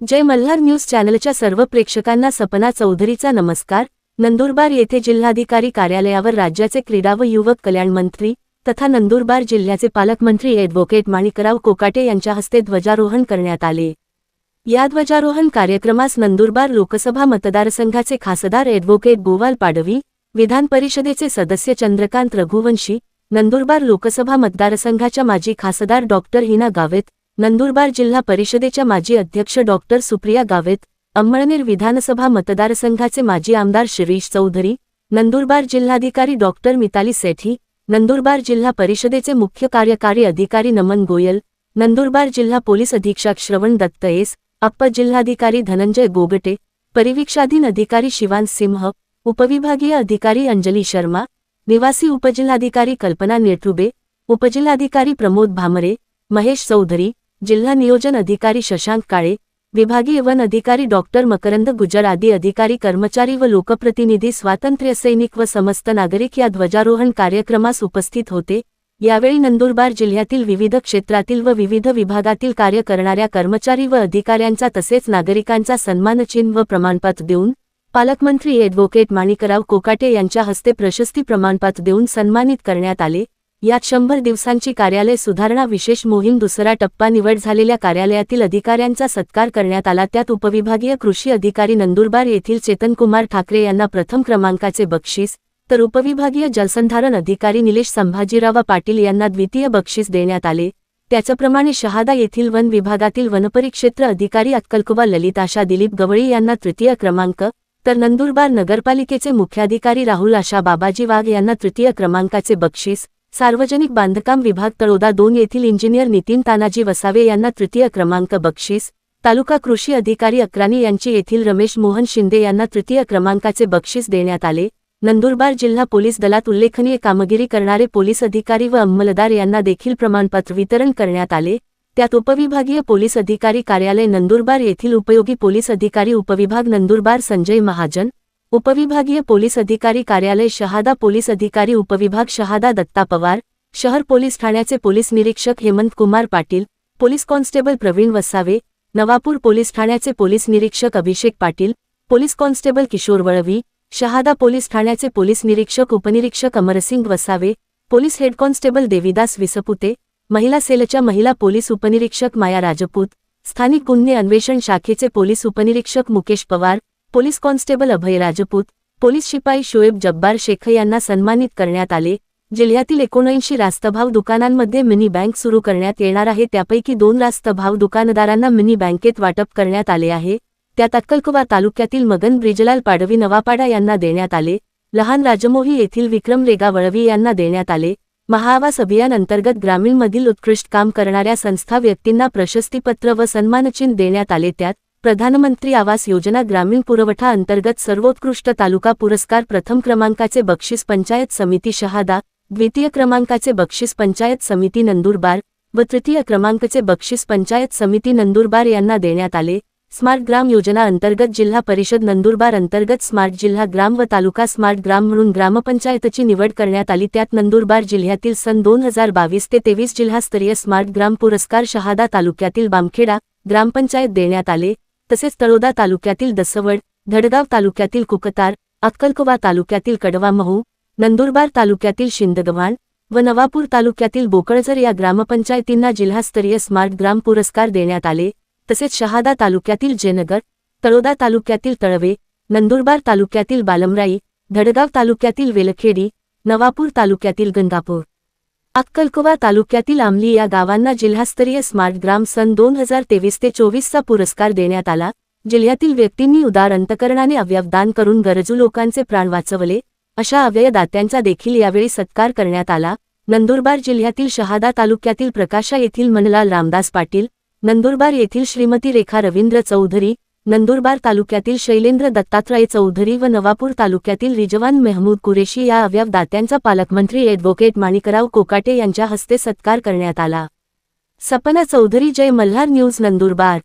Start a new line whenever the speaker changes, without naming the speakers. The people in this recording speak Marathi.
जय मल्हार न्यूज चॅनलच्या सर्व प्रेक्षकांना सपना चौधरीचा नमस्कार. नंदुरबार येथे जिल्हाधिकारी कार्यालयावर राज्याचे क्रीडा व युवक कल्याण मंत्री तथा नंदुरबार जिल्ह्याचे पालकमंत्री ॲडव्होकेट माणिकराव कोकाटे यांच्या हस्ते ध्वजारोहण करण्यात आले. या ध्वजारोहण कार्यक्रमास नंदुरबार लोकसभा मतदारसंघाचे खासदार ॲडव्होकेट गोवाल पाडवी विधान परिषदेचे सदस्य चंद्रकांत रघुवंशी नंदुरबार लोकसभा मतदारसंघाच्या माजी खासदार डॉक्टर हिना गावेत नंदुरबार जिल्हा परिषदेच्या माजी अध्यक्ष डॉक्टर सुप्रिया गावेत अंमळनेर विधानसभा मतदारसंघाचे माजी आमदार शिरीष चौधरी नंदुरबार जिल्हाधिकारी डॉक्टर मिताली सेठी नंदुरबार जिल्हा परिषदेचे मुख्य कार्यकारी अधिकारी नमन गोयल नंदुरबार जिल्हा पोलीस अधीक्षक श्रवण दत्त एस अप्पर जिल्हाधिकारी धनंजय गोगटे परिवीक्षाधीन अधिकारी शिवान सिंह उपविभागीय अधिकारी अंजली शर्मा निवासी उपजिल्हाधिकारी कल्पना नेठुबे उपजिल्हाधिकारी प्रमोद भामरे महेश चौधरी जिल्हा नियोजन अधिकारी शशांक काळे विभागीय वन अधिकारी डॉक्टर मकरंद गुजर आदी अधिकारी कर्मचारी व लोकप्रतिनिधी स्वातंत्र्य सैनिक व समस्त नागरिक या ध्वजारोहण कार्यक्रमास उपस्थित होते. यावेळी नंदुरबार जिल्ह्यातील विविध क्षेत्रातील व विविध विभागातील कार्य करणाऱ्या कर्मचारी व अधिकाऱ्यांचा तसेच नागरिकांचा सन्मानचिन्ह व प्रमाणपत्र देऊन पालकमंत्री ॲडव्होकेट माणिकराव कोकाटे यांच्या हस्ते प्रशस्ती प्रमाणपत्र देऊन सन्मानित करण्यात आले. यात शंभर दिवसांची कार्यालय सुधारणा विशेष मोहीम दुसरा टप्पा निवड झालेल्या कार्यालयातील अधिकाऱ्यांचा सत्कार करण्यात आला. त्यात उपविभागीय कृषी अधिकारी नंदुरबार येथील चेतनकुमार ठाकरे यांना प्रथम क्रमांकाचे बक्षीस तर उपविभागीय जलसंधारण अधिकारी निलेश संभाजीराव पाटील यांना द्वितीय बक्षीस देण्यात आले. त्याचप्रमाणे शहादा येथील वन विभागातील वनपरिक्षेत्र अधिकारी अक्कलकुबा ललित आशा दिलीप गवळी यांना तृतीय क्रमांक तर नंदुरबार नगरपालिकेचे मुख्याधिकारी राहुल आशा बाबाजी वाघ यांना तृतीय क्रमांकाचे बक्षीस सार्वजनिक बांधकाम विभाग तळोदा दोन येथील इंजिनियर नितीन तानाजी वसावे यांना तृतीय क्रमांक बक्षीस तालुका कृषी अधिकारी अक्रानी यांची येथील रमेश मोहन शिंदे यांना तृतीय क्रमांकाचे बक्षीस देण्यात आले. नंदुरबार जिल्हा पोलीस दलात उल्लेखनीय कामगिरी करणारे पोलीस अधिकारी व अंमलदार यांना देखील प्रमाणपत्र वितरण करण्यात आले. त्यात उपविभागीय पोलीस अधिकारी कार्यालय नंदुरबार येथील उपयोगी पोलीस अधिकारी उपविभाग नंदुरबार संजय महाजन उपविभागीय पोलीस अधिकारी कार्यालय शहादा पोलीस अधिकारी उपविभाग शहादा दत्ता पवार शहर पोलीस ठाण्याचे पोलीस निरीक्षक Hemant Kumar Patil police constable Pravin Vasave Navapur police ठाण्याचे पोलीस निरीक्षक Abhishek Patil police constable Kishor Valvi Shahada police ठाण्याचे पोलीस निरीक्षक उपनिरीक्षक Amarsing Vasave police head constable Devidas Vispute महिला सेलच्या महिला पोलीस उपनिरीक्षक माया राजपूत स्थानिक गुन्हे अन्वेषण शाखेचे पोलीस उपनिरीक्षक Mukesh Pawar police constable Abhay Rajput police शिपाई शोएब जब्बार शेख यांना सन्मानित करण्यात आले. जिल्ह्यातील एकोणऐंशी रास्तभाव दुकानांमध्ये मिनी बँक सुरू करण्यात येणार आहे. त्यापैकी दोन रास्तभाव दुकानदारांना मिनी बँकेत वाटप करण्यात आले आहे. त्यात अक्कलकुवा तालुक्यातील मगन ब्रिजलाल पाडवी नवापाडा यांना देण्यात आले. लहान राजमोही येथील विक्रम रेगा वळवी यांना देण्यात आले. महाआवास अभियान अंतर्गत ग्रामीणमधील उत्कृष्ट काम करणाऱ्या संस्था व्यक्तींना प्रशस्तीपत्र व सन्मानचिन्ह देण्यात आले. त्यात प्रधानमंत्री आवास योजना ग्रामीण पुरवठा अंतर्गत सर्वोत्कृष्ट तालुका पुरस्कार प्रथम क्रमांकाचे बक्षीस पंचायत समिती शहादा द्वितीय क्रमांकाचे बक्षीस पंचायत समिती नंदुरबार व तृतीय क्रमांकाचे बक्षीस पंचायत समिती नंदुरबार यांना देण्यात आले. स्मार्ट ग्राम योजना अंतर्गत जिल्हा परिषद नंदुरबार अंतर्गत स्मार्ट जिल्हा ग्राम व तालुका स्मार्ट ग्राम म्हणून ग्रामपंचायतची निवड करण्यात आली. त्यात नंदुरबार जिल्ह्यातील सन दोन हजार बावीस ते तेवीस जिल्हास्तरीय स्मार्ट ग्राम पुरस्कार शहादा तालुक्यातील बामखेडा ग्रामपंचायत देण्यात आले. तसेच तळोदा तालुक्यातील दसवड धडगाव तालुक्यातील कुकतार अक्कलकोवा तालुक्यातील कडवामहू नंदुरबार तालुक्यातील शिंदगव्हाण व नवापूर तालुक्यातील बोकळजर या ग्रामपंचायतींना जिल्हास्तरीय स्मार्ट ग्राम पुरस्कार देण्यात आले. तसेच शहादा तालुक्यातील जयनगर तळोदा तालुक्यातील तळवे नंदुरबार तालुक्यातील बालमराई धडगाव तालुक्यातील वेलखेडी नवापूर तालुक्यातील गंगापूर. अक्कलकोवा तालुक्यातील आमली या गावांना जिल्हास्तरीय स्मार्ट ग्राम सन दोन हजार तेवीस ते चोवीसचा पुरस्कार देण्यात आला. जिल्ह्यातील व्यक्तींनी उदार अंतकरणाने अवयवदान करून गरजू लोकांचे प्राण वाचवले. अशा अव्ययदात्यांचा देखील यावेळी सत्कार करण्यात आला. नंदुरबार जिल्ह्यातील शहादा तालुक्यातील प्रकाशा येथील मनलाल रामदास पाटील नंदुरबार येथील श्रीमती रेखा रवींद्र चौधरी नंदुरबार तालुक्यातील शैलेंद्र दत्तात्रय चौधरी व नवापूर तालुक्यातील रिजवान मेहमूद कुरेशी या अवयवदात्यांचा पालकमंत्री ॲडव्होकेट माणिकराव कोकाटे यांच्या हस्ते सत्कार करण्यात आला. सपना चौधरी जय मल्हार न्यूज नंदुरबार.